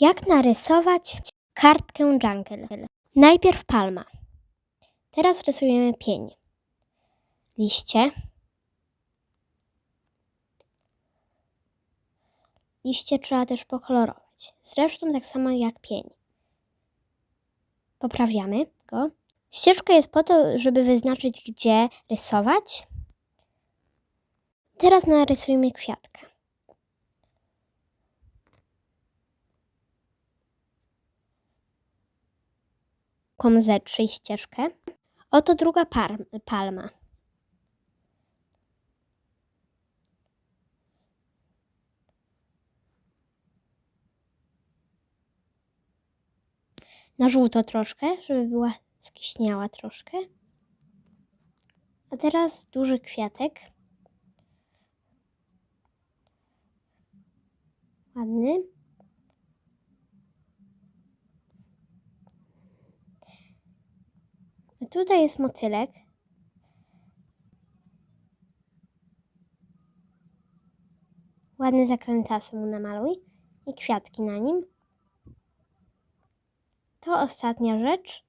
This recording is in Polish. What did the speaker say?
Jak narysować kartkę jungle? Najpierw palma. Teraz rysujemy pień. Liście. Liście trzeba też pokolorować. Zresztą tak samo jak pień. Poprawiamy go. Ścieżka jest po to, żeby wyznaczyć, gdzie rysować. Teraz narysujmy kwiatkę. Zetrzyj ścieżkę. Oto druga palma. Na żółto troszkę, żeby była skiśniała troszkę. A teraz duży kwiatek. Ładny. Tutaj jest motylek. Ładny zakrętasy mu namaluj i kwiatki na nim. To ostatnia rzecz.